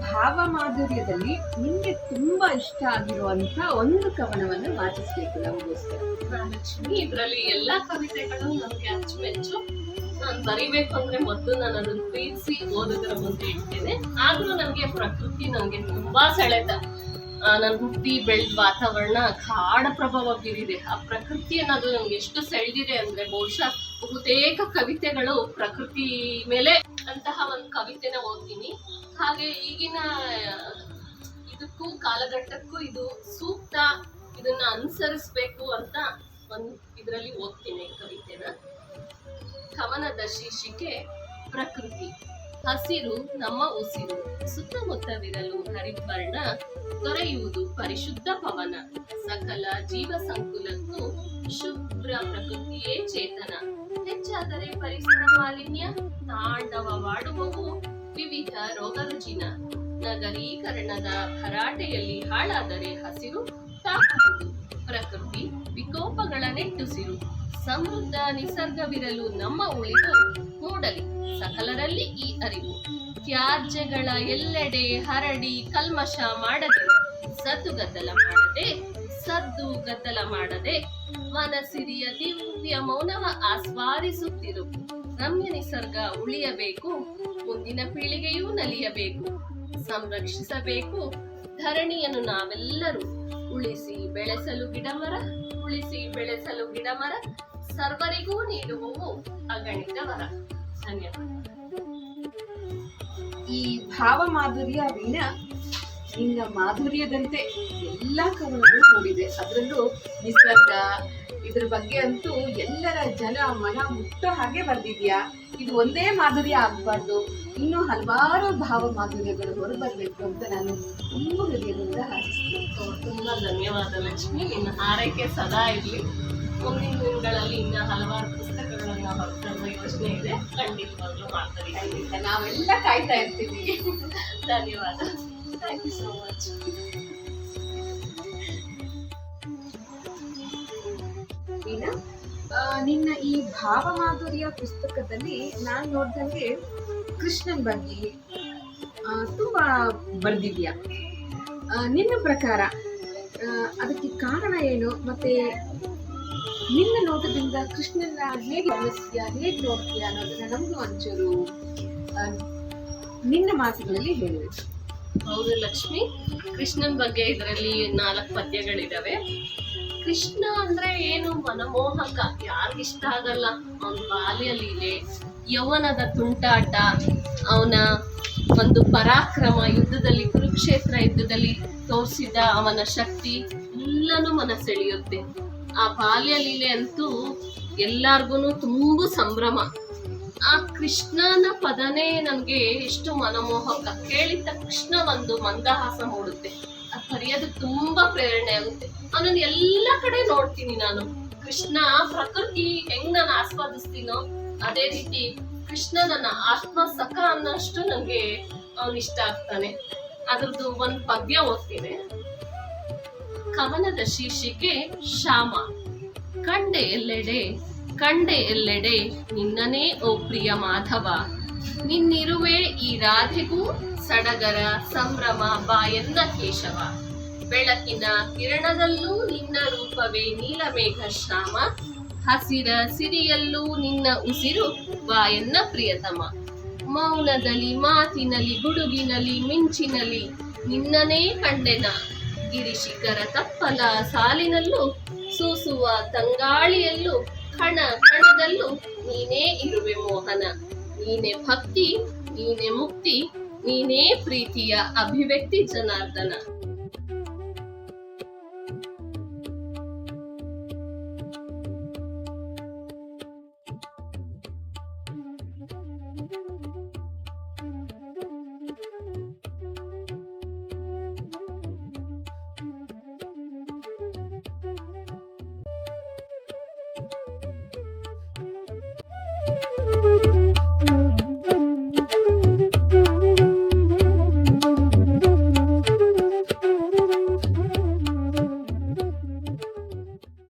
ಭಾವ ಮಾಧುರ್ಯದಲ್ಲಿ ನಿಮಗೆ ತುಂಬಾ ಇಷ್ಟ ಆಗಿರುವಂತ ಒಂದು ಕವನವನ್ನು ವಾಚಿಸ್ಬೇಕು ನಮಗೋಸ್ಕರ. ಲಕ್ಷ್ಮಿ ಇದರಲ್ಲಿ ಎಲ್ಲಾ ಕವಿತೆಗಳು ನಮ್ಗೆ ಅಚ್ಚುಮೆಚ್ಚು ನಾನು ಬರಿಬೇಕು ಅಂದ್ರೆ ಮೊದಲು ನಾನು ಅದನ್ನು ಪ್ರೀತಿಸಿ ಓದೋದರ ಮುಂದೆ ಇಡ್ತೇನೆ. ಆದ್ರೂ ನನಗೆ ಪ್ರಕೃತಿ ನನಗೆ ತುಂಬಾ ಸೆಳೆತ. ನಾನು ಹುಟ್ಟಿ, ಬೆಳೆದ ವಾತಾವರಣ ಕಾಡ ಪ್ರಭಾವ ಬೀರಿದೆ. ಆ ಪ್ರಕೃತಿ ಅನ್ನೋದು ನಮ್ಗೆ ಎಷ್ಟು ಸೆಳೆದಿದೆ ಅಂದ್ರೆ ಬಹುಶಃ ಬಹುತೇಕ ಕವಿತೆಗಳು ಪ್ರಕೃತಿ ಮೇಲೆ ಒಂದು ಓದ್ತೀನಿ ಹಾಗೆ ಈಗಿನ, ಇದಕ್ಕೂ ಕಾಲಘಟ್ಟಕ್ಕೂ ಇದು ಸೂಕ್ತ ಇದನ್ನ ಅನುಸರಿಸ್ಬೇಕು ಅಂತ ಒಂದ್ ಇದರಲ್ಲಿ ಓದ್ತೀನಿ ಕವಿತೆನ. ಕವನದ ಶೀರ್ಷಿಕೆ ಪ್ರಕೃತಿ. ಹಸಿರು ನಮ್ಮ ಉಸಿರು ಸುತ್ತಮುತ್ತವಿರಲು ಹರಿವರ್ಣ ದೊರೆಯುವುದು ಪರಿಶುದ್ಧ ಪವನ. ಸಕಲ ಜೀವ ಸಂಕುಲಕ್ಕೂ ಶುಭ್ರ ಪ್ರಕೃತಿಯೇ ಚೇತನ. ಹೆಚ್ಚಾದರೆ ಪರಿಸರ ಮಾಲಿನ್ಯ ತಾಂಡವವಾಡುವವು ವಿವಿಧ ರೋಗ ರುಜಿನ ನಗರೀಕರಣದ ಭರಾಟೆಯಲ್ಲಿ ಹಾಳಾದರೆ ಹಸಿರು ಪ್ರಕೃತಿ, ವಿಕೋಪಗಳ ನೆಟ್ಟುಸಿರು ಸಮೃದ್ಧ ನಿಸರ್ಗವಿರಲು ನಮ್ಮ ಉಳಿದು ಮೂಡಲಿ ಸಕಲರಲ್ಲಿ ಈ ಅರಿವು. ತ್ಯಾಜ್ಯಗಳ ಎಲ್ಲೆಡೆ ಹರಡಿ ಕಲ್ಮಶ ಮಾಡದೆ, ಸದ್ದು ಗದ್ದಲ ಮಾಡದೆ, ಸದ್ದು ಗದ್ದಲ ಮಾಡದೆ ಮನಸಿರಿಯ ದಿವ್ಯ ಮೌನವ ಆಸ್ವಾದಿಸುತ್ತಿರು. ರಮ್ಯ ನಿಸರ್ಗ ಉಳಿಯಬೇಕು, ಮುಂದಿನ ಪೀಳಿಗೆಯೂ ನಲಿಯಬೇಕು, ಸಂರಕ್ಷಿಸಬೇಕು. ಧರಣಿಯನ್ನು ನಾವೆಲ್ಲರೂ ಉಳಿಸಿ ಬೆಳೆಸಲು ಗಿಡಮರ, ಉಳಿಸಿ ಬೆಳೆಸಲು ಗಿಡಮರ, ಸರ್ವರಿಗೂ ನೀಡುವವು ಅಗಣಿತ ವರ. ಧನ್ಯವಾದ. ಈ ಭಾವ ಮಾಧುರ್ಯ ವೀಣ ನಿನ್ನ ಮಾಧುರ್ಯದಂತೆ ಎಲ್ಲ ಕವನಗಳು ಮೂಡಿದೆ. ಅದರಲ್ಲೂ ನಿಸರ್ಗ ಇದ್ರ ಬಗ್ಗೆ ಅಂತೂ ಎಲ್ಲರ ಜನ ಮನ ಮುಟ್ಟೋ ಹಾಗೆ ಬರ್ದಿದ್ಯಾ? ಇದು ಒಂದೇ ಮಾಧುರಿ ಆಗಬಾರ್ದು. ಇನ್ನೂ ಹಲವಾರು ಭಾವ ಮಾಧುರ್ಯಗಳು ಹೊರಬರ್ಬೇಕು ಅಂತ ನಾನು ತುಂಬ ಹೃದಯದಿಂದ ಹಾರೈಸ್ತೀನಿ. ತುಂಬಾ ಧನ್ಯವಾದ ಲಕ್ಷ್ಮಿ. ನಿನ್ನ ಹಾರೈಕೆ ಸದಾ ಇರಲಿ. ಮುಂದಿನ ದಿನಗಳಲ್ಲಿ ಇನ್ನ ಹಲವಾರು ಪುಸ್ತಕಗಳನ್ನ ಹೊರತರುವ ಯೋಚನೆ ಇದೆ. ಖಂಡಿತವಾಗ್ಲೂ ಮಾಡ್ತಾರೆ ಖಂಡಿತ. ನಾವೆಲ್ಲ ಕಾಯ್ತಾ ಇರ್ತೀವಿ. ಧನ್ಯವಾದ. ಥ್ಯಾಂಕ್ ಯು ಸೋ ಮಚ್ ನಿನ್ನ ಈ ಭಾವ ಮಾಧುರ್ಯ ಪುಸ್ತಕದಲ್ಲಿ ನಾನು ನೋಡ್ದಂಗೆ ಕೃಷ್ಣನ್ ಬಗ್ಗೆ ತುಂಬಾ ಬರ್ದಿದ್ಯಾ? ನಿನ್ನ ಪ್ರಕಾರ ಅದಕ್ಕೆ ಕಾರಣ ಏನು? ಮತ್ತೆ ನಿನ್ನ ನೋಟದಿಂದ ಕೃಷ್ಣನ ಹೇಗೆ ಗಮನಿಸ್ತೀಯಾ ಹೇಗೆ ನೋಡ್ತೀಯಾ ಅನ್ನೋದನ್ನ ನಮಗೂ ಒಂಚೂರು ನಿನ್ನ ಮಾತುಗಳಲ್ಲಿ ಹೇಳಿದ್ರು ಹೌದು ಲಕ್ಷ್ಮಿ, ಕೃಷ್ಣನ್ ಬಗ್ಗೆ ಇದರಲ್ಲಿ ನಾಲ್ಕು ಪದ್ಯಗಳಿದಾವೆ. ಕೃಷ್ಣ ಅಂದ್ರೆ ಏನು? ಮನಮೋಹಕ. ಯಾರಿಗಿಷ್ಟ ಆಗಲ್ಲ? ಅವನ ಬಾಲ್ಯ ಲೀಲೆ ಯೌವನದ ತುಂಟಾಟ, ಅವನ ಒಂದು ಪರಾಕ್ರಮ ಯುದ್ಧದಲ್ಲಿ, ಕುರುಕ್ಷೇತ್ರ ಯುದ್ಧದಲ್ಲಿ ತೋರಿಸಿದ ಅವನ ಶಕ್ತಿ ಎಲ್ಲನೂ ಮನಸೆಳೆಯುತ್ತೆ. ಆ ಬಾಲ್ಯ ಲೀಲೆ ಅಂತೂ ಎಲ್ಲಾರ್ಗುನು ತುಂಬ ಸಂಭ್ರಮ. ಆ ಕೃಷ್ಣನ ಪದನೇ ನನಗೆ ಎಷ್ಟು ಮನಮೋಹಕ. ಕೇಳಿದ ತಕ್ಷಣ ಒಂದು ಮಂದಹಾಸ ಮೂಡುತ್ತೆ. ಅದು ಕರೆಯೋದು ತುಂಬಾ ಪ್ರೇರಣೆ ಆಗುತ್ತೆ. ಅವನನ್ನ ಎಲ್ಲ ಕಡೆ ನೋಡ್ತೀನಿ ನಾನು. ಕೃಷ್ಣ ಪ್ರಕೃತಿ ಹೆಂಗ್ ನಾನು ಆಸ್ವಾದಿಸ್ತೀನೋ ಅದೇ ರೀತಿ ಕೃಷ್ಣ ನನ್ನ ಆತ್ಮ ಸಖ ಅನ್ನೋಷ್ಟು ನನಗೆ ಅವನ್ ಇಷ್ಟ ಆಗ್ತಾನೆ. ಅದ್ರದ್ದು ಒಂದ್ ಪದ್ಯ ಓದ್ತೀನಿ. ಕವನದ ಶೀರ್ಷಿಕೆ ಶ್ಯಾಮ. ಕಂಡೆ ಎಲ್ಲೆಡೆ ಕಂಡೆ ಎಲ್ಲೆಡೆ ನಿನ್ನನೇ ಓ ಪ್ರಿಯ ಮಾಧವ. ನಿನ್ನಿರುವೆ ಈ ರಾಧೆಗೂ ಸಡಗರ, ಸಂಭ್ರಮ ಬಾಯನ್ನ ಕೇಶವ. ಬೆಳಕಿನ ಕಿರಣದಲ್ಲೂ ನಿನ್ನ ರೂಪವೇ ನೀಲಮೇಘ ಶ್ಯಾಮ. ಹಸಿರ ಸಿರಿಯಲ್ಲೂ ನಿನ್ನ ಉಸಿರು ಬಾಯನ್ನ ಪ್ರಿಯತಮ. ಮೌನದಲ್ಲಿ, ಮಾತಿನಲ್ಲಿ, ಗುಡುಗಿನಲ್ಲಿ, ಮಿಂಚಿನಲ್ಲಿ ನಿನ್ನನೇ ಕಂಡೆನ. ಗಿರಿಶಿಖರ ತಪ್ಪಲ ಸಾಲಿನಲ್ಲೂ, ಸೂಸುವ ತಂಗಾಳಿಯಲ್ಲೂ, ಕಣ ಕಣದಲ್ಲೂ ನೀನೇ ಇರುವೆ ಮೋಹನ. ನೀನೆ ಭಕ್ತಿ, ನೀನೆ ಮುಕ್ತಿ ನೀನೇ ಪ್ರೀತಿಯ ಅಭಿವ್ಯಕ್ತಿ ಜನಾರ್ದನ.